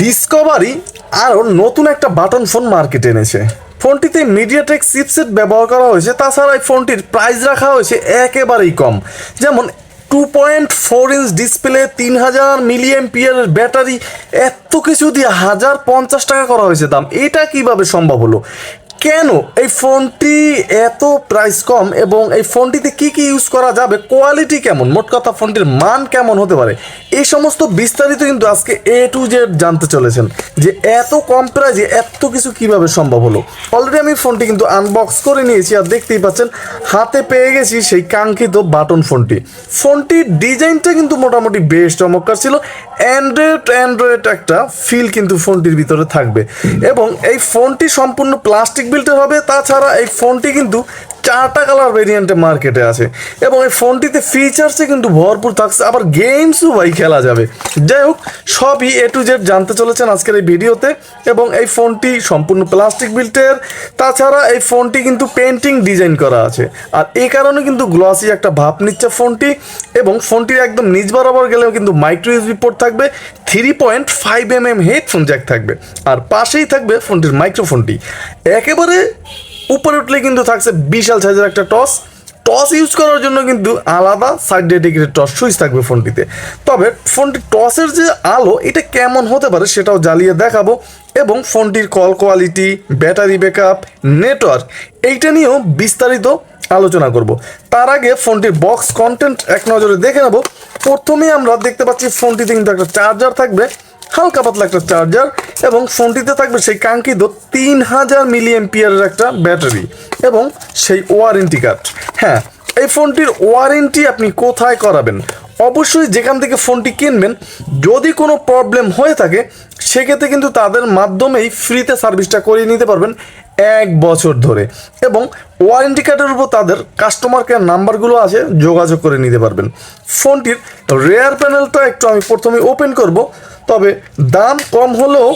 Discovery আরও নতুন একটা বাটন ফোন মার্কেটে এনেছে। ফোনটিতে মিডিয়াটেক চিপসেট ব্যবহার করা হয়েছে, তাছাড়া এই ফোনটির প্রাইস রাখা হয়েছে একেবারেই কম। যেমন two point four inch display তিন হাজার মিলিয়ন পিয়ারের ব্যাটারি এত কিছু দিয়ে হাজার পঞ্চাশ টাকা করা হয়েছে দাম। এটা কীভাবে সম্ভব হলো? কেন এই ফোনটি এত প্রাইস কম এবং এই ফোনটিতে কি কি ইউজ করা যাবে? কোয়ালিটি কেমন? মোট কথা ফোনটির মান কেমন হতে পারে? এই সমস্ত বিস্তারিত কিন্তু আজকে এ টু জেড জানতে চলেছেন যে এত কম প্রাইজে এত কিছু কীভাবে সম্ভব হলো? অলরেডি আমি ফোনটি কিন্তু আনবক্স করে নিয়েছি আর দেখতেই পাচ্ছেন, হাতে পেয়ে গেছি সেই কাঙ্ক্ষিত বাটন ফোনটি। ফোনটির ডিজাইনটা কিন্তু মোটামুটি বেশ চমৎকার ছিল। অ্যান্ড্রয়েড অ্যান্ড্রয়েড একটা ফিল কিন্তু ফোনটির ভিতরে থাকবে। এবং এই ফোনটি সম্পূর্ণ প্লাস্টিক বিল্টের হবে তাছাড়া এই ফোনটি কিন্তু চারটা কালার ভেরিয়েন্টে মার্কেটে আছে। এবং এই ফোনটিতে ফিচার্সে কিন্তু ভরপুর থাকছে। আবার গেমসও ভাই খেলা যাবে। যাই হোক, সবই এ টু জেড জানতে চলেছেন আজকের এই ভিডিওতে। এবং এই ফোনটি সম্পূর্ণ প্লাস্টিক বিল্টের তাছাড়া এই ফোনটি কিন্তু পেন্টিং ডিজাইন করা আছে। আর এই কারণে কিন্তু গ্লসি একটা ভাব নিচ্ছে ফোনটি। এবং ফোনটির একদম নিজ বরাবর গেলেও কিন্তু মাইক্রো ইউএসবি পোর্ট থাকবে। Three point five M M headphone jack থাকবে। আর পাশেই থাকবে ফোনটির মাইক্রোফোনটি একেবারে উপরে উঠলে কিন্তু থাকছে বিশাল সাইজের একটা টস টস ইউজ করার জন্য কিন্তু আলাদা সাইড ডেডিকেটেড টস সুইচ থাকবে ফোনটিতে। তবে ফোনটি টসের যে আলো, এটা কেমন হতে পারে সেটাও জ্বালিয়ে দেখাবো এবং ফোনটির call quality battery backup network এইটা নিয়েও বিস্তারিত আলোচনা করব। তার আগে ফোনটির বক্স কন্টেন্ট এক নজরে দেখে নেব। প্রথমেই আমরা দেখতে পাচ্ছি ফোনটিতে কিন্তু একটা চার্জার থাকবে। হালকা পাতলা একটা চার্জার এবং ফোনটিতে থাকবে সেই কাঙ্ক্ষিত তিন হাজার মিলি এমপিয়ারের একটা ব্যাটারি এবং সেই ওয়ারেন্টি কার্ড হ্যাঁ এই ফোনটির ওয়ারেন্টি আপনি কোথায় করাবেন? অবশ্যই যেখান থেকে ফোনটি কিনবেন, যদি কোনো প্রবলেম হয়ে থাকে, সেক্ষেত্রে কিন্তু তাদের মাধ্যমেই ফ্রিতে সার্ভিসটা করিয়ে নিতে পারবেন। এক বছর ধরে। এবং ওয়ারেন্টি কার্ডের উপর তাদের কাস্টমার কেয়ার নাম্বারগুলো আছে, যোগাযোগ করে নিতে পারবেন। ফোনটির রেয়ার প্যানেলটা একটু আমি প্রথমে ওপেন করব, তবে দাম কম হলেও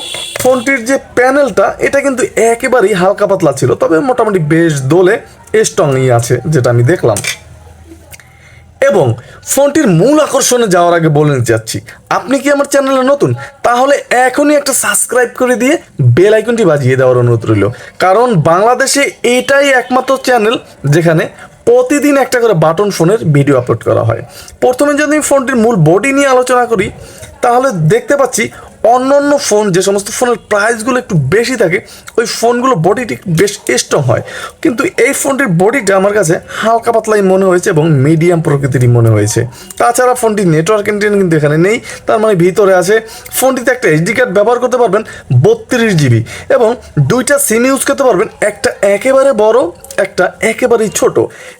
ফোনটির যে প্যানেলটা এটা কিন্তু একেবারেই হালকা পাতলা ছিল, তবে মোটামুটি বেশ দোলে স্ট্রংই আছে, যেটা আমি দেখলাম। এবং ফোনটির মূল আকর্ষণে যাওয়ার আগে বলে নিতে যাচ্ছি। আপনি কি আমার চ্যানেলে নতুন? তাহলে এখনই একটা সাবস্ক্রাইব করে দিয়ে বেল আইকনটি বাজিয়ে দেওয়ার অনুরোধ রইল। কারণ বাংলাদেশে এটাই একমাত্র চ্যানেল যেখানে প্রতিদিন একটা করে বাটন ফোনের ভিডিও আপলোড করা হয়। প্রথমে যদি ফোনটির মূল বডি নিয়ে আলোচনা করি, তাহলে দেখতে পাচ্ছি অন্য অন্য ফোন যে সমস্ত ফোনের প্রাইসগুলো একটু বেশি থাকে, ওই ফোনগুলো বডিটি বেশ স্ট্রং হয়। কিন্তু এই ফোনটির বডিটা আমার কাছে হালকা পাতলাই মনে হয়েছে এবং মিডিয়াম প্রকৃতিরই মনে হয়েছে। তাছাড়া ফোনটি নেটওয়ার্ক ইন্টেন কিন্তু এখানে নেই, তার মানে ভিতরে আছে ফোনটিতে একটা এইচডি কার্ড ব্যবহার করতে পারবেন বত্রিশ জিবি এবং দুইটা সিম ইউজ করতে পারবেন, একটা একেবারে বড় একটা একেবারেই ছোট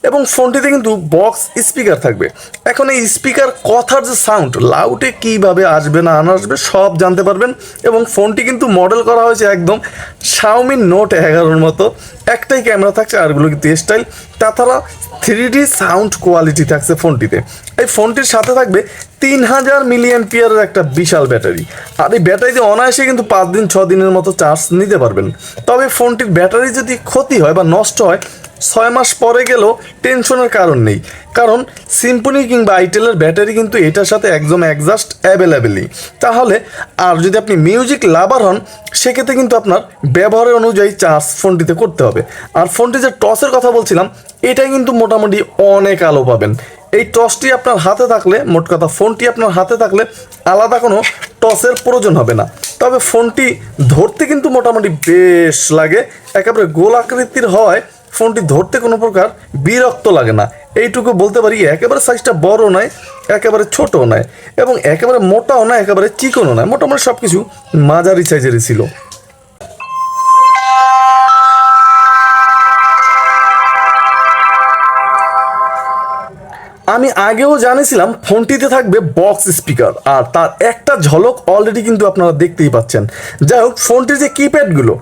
এবং ফোনটিতে কিন্তু বক্স স্পিকার থাকবে। এখন এই স্পিকার কথার যে সাউন্ড লাউডে কীভাবে আসবে না আনা আসবে সব জানতে পারবেন এবং ফোনটি কিন্তু মডেল করা হয়েছে একদম শাওমি নোট এগারোর মতো। একটাই ক্যামেরা থাকছে আরগুলো কিন্তু স্টাইল তাছাড়া থ্রি ডি সাউন্ড কোয়ালিটি থাকছে ফোনটিতে। এই ফোনটির সাথে থাকবে তিন হাজার মিলিয়ন পিয়ারের একটা বিশাল ব্যাটারি। আর এই ব্যাটারিতে অনায়াসে কিন্তু পাঁচ দিন, ছ দিনের মতো চার্জ নিতে পারবেন। তবে ফোনটির ব্যাটারি যদি ক্ষতি হয় বা নষ্ট হয় ছয় মাস পরে গেলেও টেনশনের কারণ নেই। কারণ সিম্পনি কিংবা আইটেলের ব্যাটারি কিন্তু এটার সাথে একদম একজাস্ট অ্যাভেলেবেলই তাহলে আর যদি আপনি মিউজিক লাভার হন, সেক্ষেত্রে কিন্তু আপনার ব্যবহারের অনুযায়ী চার্জ ফোনটিতে করতে হবে। আর ফোনটি যে টসের কথা বলছিলাম, এটাই কিন্তু মোটামুটি অনেক আলো পাবেন। এই টসটি আপনার হাতে থাকলে, মোট কথা ফোনটি আপনার হাতে থাকলে আলাদা কোনো টসের প্রয়োজন হবে না। তবে ফোনটি ধরতে কিন্তু মোটামুটি বেশ লাগে। একেবারে গোল আকৃতির হয় ফোনটি ধরতে কোনো প্রকার বিরক্ত লাগে না। এইটুকু বলতে পারি, একেবারে সাইজটা বড় নয়, একেবারে ছোটও নয় এবং একেবারে মোটাও নয়, একেবারে চিকনও নয়, মোটামুটি সব কিছু মাঝারি সাইজেরই ছিল। আমি আগেও জানিয়েছিলাম, ফোনটিতে থাকবে বক্স স্পিকার আর তার একটা ঝলক অলরেডি কিন্তু আপনারা দেখতেই পাচ্ছেন। যাই হোক, ফোনটির যে কিপ্যাডগুলো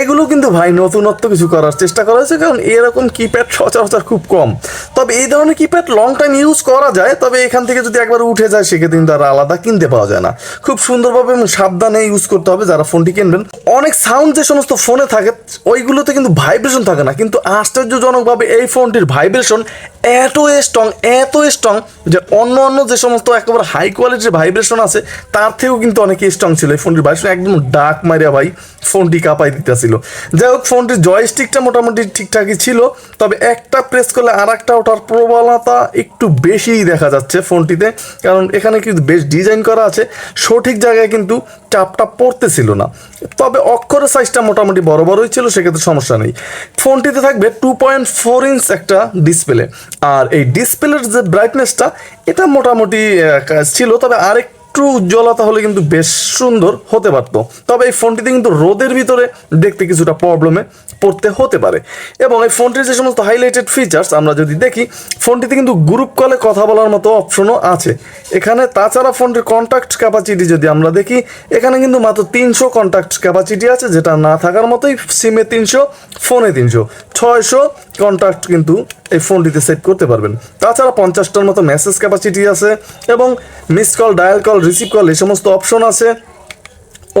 এগুলো কিন্তু ভাই নতুনত্ব কিছু করার চেষ্টা করা হয়েছে, কারণ এরকম কিপ্যাড সচরাচর খুব কম। তবে এই ধরনের কিপ্যাড লং টাইম ইউজ করা যায়, তবে এখান থেকে যদি একবার উঠে যায়, সেক্ষেত্রে কিন্তু আর আলাদা কিনতে পাওয়া যায় না। খুব সুন্দরভাবে এবং সাবধানে ইউজ করতে হবে যারা ফোনটি কিনবেন। অনেক সাউন্ড যে সমস্ত ফোনে থাকে, ওইগুলোতে কিন্তু ভাইব্রেশন থাকে না। কিন্তু আশ্চর্যজনকভাবে এই ফোনটির ভাইব্রেশন এত স্ট্রং এত স্ট্রং যে অন্য অন্য যে সমস্ত একেবারে হাই কোয়ালিটির ভাইব্রেশন আছে, তার থেকেও কিন্তু অনেক স্ট্রং ছিল। এই ফোনটির ভাইব্রেশন একদম ডাক মারিয়া ভাই ফোনটি কাঁপাই দিতেছিল। যাই হোক, ফোনটির জয়স্টিকটা মোটামুটি ঠিকঠাকই ছিল, তবে একটা প্রেস করলে আর একটা ওঠার প্রবণতা একটু বেশিই দেখা যাচ্ছে ফোনটিতে। কারণ এখানে কিন্তু বেশ ডিজাইন করা আছে। সঠিক জায়গায় কিন্তু চাপটা পড়তেছিল না। তবে অক্ষরের সাইজটা মোটামুটি বড় বড়ই ছিল, সেক্ষেত্রে সমস্যা নেই। ফোনটিতে থাকবে টু পয়েন্ট ফোর ইঞ্চ একটা ডিসপ্লে আর এই ডিসপ্লের যে ব্রাইটনেসটা এটা মোটামুটি ছিল, তবে আরেক একটু উজ্জ্বলতা হলে কিন্তু বেশ সুন্দর হতে পারত। তবে এই ফোনটিতে কিন্তু রোদের ভিতরে দেখতে কিছুটা প্রবলেমে পড়তে হতে পারে। এবং এই ফোনটির যে সমস্ত হাইলাইটেড ফিচার্স আমরা যদি দেখি ফোনটিতে কিন্তু গ্রুপ কলে কথা বলার মতো অপশনও আছে। এখানে তাছাড়া ফোনটির কন্ট্যাক্ট ক্যাপাসিটি যদি আমরা দেখি, এখানে কিন্তু মাত্র তিনশো কন্ট্যাক্ট ক্যাপাসিটি আছে, যেটা না থাকার মতোই সিমে তিনশো ফোনে তিনশো। ছয়শো কন্ট্যাক্ট কিন্তু এই ফোনটিতে সেট করতে পারবেন। তাছাড়া পঞ্চাশটার মতো মেসেজ ক্যাপাসিটি আছে এবং miss call dial call receive call এই সমস্ত অপশন আছে।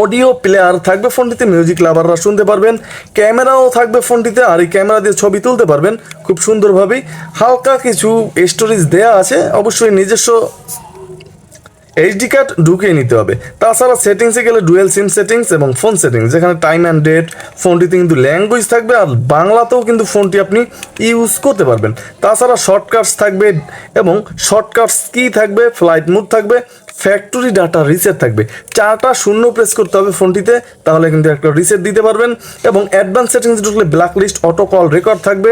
অডিও প্লেয়ার থাকবে ফোনটিতে মিউজিক লাভাররা শুনতে পারবেন। ক্যামেরাও থাকবে ফোনটিতে আর এই ক্যামেরা দিয়ে ছবি তুলতে পারবেন খুব সুন্দরভাবেই। হালকা কিছু স্টোরেজ দেয়া আছে, অবশ্যই নিজস্ব এইচডি কার্ড ঢুকিয়ে নিতে হবে। তাছাড়া সেটিংসে গেলে ডুয়েল সিম সেটিংস এবং ফোন সেটিংস যেখানে টাইম অ্যান্ড ডেট ফোনটিতে কিন্তু ল্যাঙ্গুয়েজ থাকবে আর বাংলাতেও কিন্তু ফোনটি আপনি ইউজ করতে পারবেন। তাছাড়া শর্টকাটস থাকবে এবং শর্টকাটস কী থাকবে? ফ্লাইট মুড থাকবে ফ্যাক্টরি ডাটা রিসেট থাকবে। চারটা শূন্য প্রেস করতে হবে ফোনটিতে, তাহলে কিন্তু একটা রিসেট দিতে পারবেন। এবং অ্যাডভান্স সেটিংস ঢুকলে black list auto call record থাকবে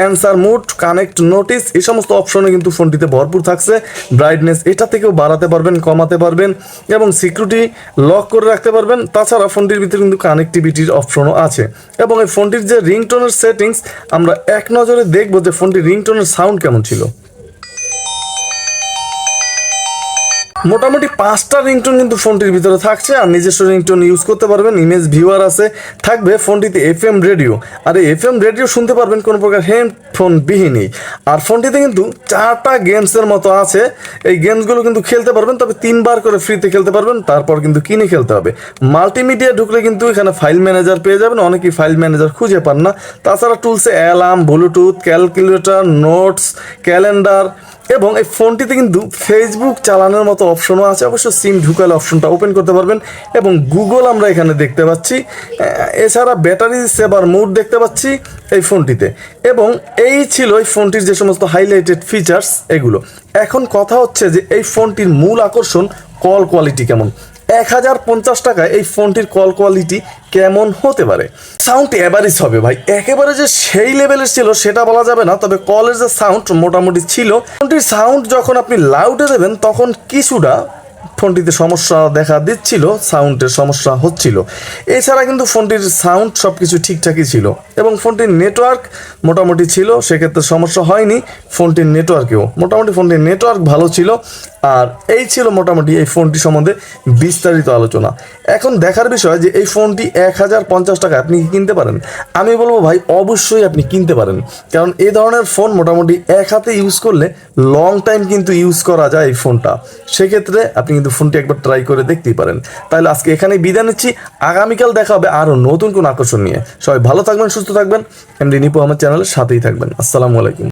অ্যান্সার মুড কানেক্ট নোটিস এই সমস্ত অপশনে কিন্তু ফোনটিতে ভরপুর থাকছে। ব্রাইটনেস এটা থেকেও বাড়াতে পারবেন, কমাতে পারবেন এবং সিকিউরিটি লক করে রাখতে পারবেন। তাছাড়া ফোনটির ভিতরে কিন্তু কানেক্টিভিটির অপশনও আছে। এবং এই ফোনটির যে রিংটোনের সেটিংস আমরা এক নজরে দেখব যে ফোনটির রিংটোনের সাউন্ড কেমন ছিল। মোটামুটি পাঁচটা রিংটোন কিন্তু ফোনটির ভিতরে থাকছে, আর নিজস্ব রিংটোন ইউজ করতে পারবেন ইমেজ ভিউয়ার আছে, থাকবে ফোনটিতে এফ এম রেডিও আর এই এফ এম রেডিও শুনতে পারবেন কোনো প্রকার হেডফোন বিহীনই আর ফোনটিতে কিন্তু চারটা গেমসের মতো আছে, এই গেমসগুলো কিন্তু খেলতে পারবেন, তবে তিনবার করে ফ্রিতে খেলতে পারবেন, তারপর কিন্তু কিনে খেলতে হবে। মাল্টিমিডিয়া ঢুকলে কিন্তু এখানে ফাইল ম্যানেজার পেয়ে যাবেন, অনেকেই ফাইল ম্যানেজার খুঁজে পান না। তাছাড়া টুলসে alarm Bluetooth calculator notes calendar এবং এই ফোনটিতে কিন্তু ফেসবুক চালানোর মতো অপশনও আছে। অবশ্য সিম ঢুকালে অপশনটা ওপেন করতে পারবেন এবং গুগল আমরা এখানে দেখতে পাচ্ছি। এছাড়া ব্যাটারি সেবার মুড দেখতে পাচ্ছি এই ফোনটিতে। এবং এই ছিল এই ফোনটির যে সমস্ত হাইলাইটেড ফিচার্স এগুলো। এখন কথা হচ্ছে যে এই ফোনটির মূল আকর্ষণ কল কোয়ালিটি কেমন? এক হাজার পঞ্চাশ টাকায় এই ফোনটির কল কোয়ালিটি কেমন হতে পারে? সাউন্ড অ্যাভারেজ হবে ভাই। একেবারে যে সেই লেভেলের ছিল, সেটা বলা যাবে না, তবে কলের যে সাউন্ড মোটামুটি ছিল, ফোনটির সাউন্ড যখন আপনি লাউডে দেবেন, তখন কিছুটা ফোনটিতে সমস্যা দেখা দিচ্ছিল সাউন্ডের সমস্যা হচ্ছিল। এছাড়া কিন্তু ফোনটির সাউন্ড সব কিছু ঠিকঠাকই ছিল এবং ফোনটির নেটওয়ার্ক মোটামুটি ছিল, সেক্ষেত্রে সমস্যা হয়নি ফোনটির নেটওয়ার্কেও। মোটামুটি ফোনটির নেটওয়ার্ক ভালো ছিল আর এই ছিল মোটামুটি এই ফোনটি সম্বন্ধে বিস্তারিত আলোচনা। এখন দেখার বিষয় যে এই ফোনটি এক হাজার পঞ্চাশ টাকা আপনি কি কিনতে পারেন? আমি বলব ভাই, অবশ্যই আপনি কিনতে পারেন। কারণ এই ধরনের ফোন মোটামুটি এক হাতে ইউজ করলে লং টাইম কিন্তু ইউজ করা যায় এই ফোনটা। সেক্ষেত্রে আপনি কিন্তু ফোনটি একবার ট্রাই করে দেখতেই পারেন। তাহলে আজকে এখানেই বিদায় নিচ্ছি। আগামীকাল দেখা হবে আরও নতুন কোন আকর্ষণ নিয়ে। সবাই ভালো থাকবেন, সুস্থ থাকবেন। এমডি নিপু আমার চ্যানেলের সাথেই থাকবেন। আসসালামু আলাইকুম।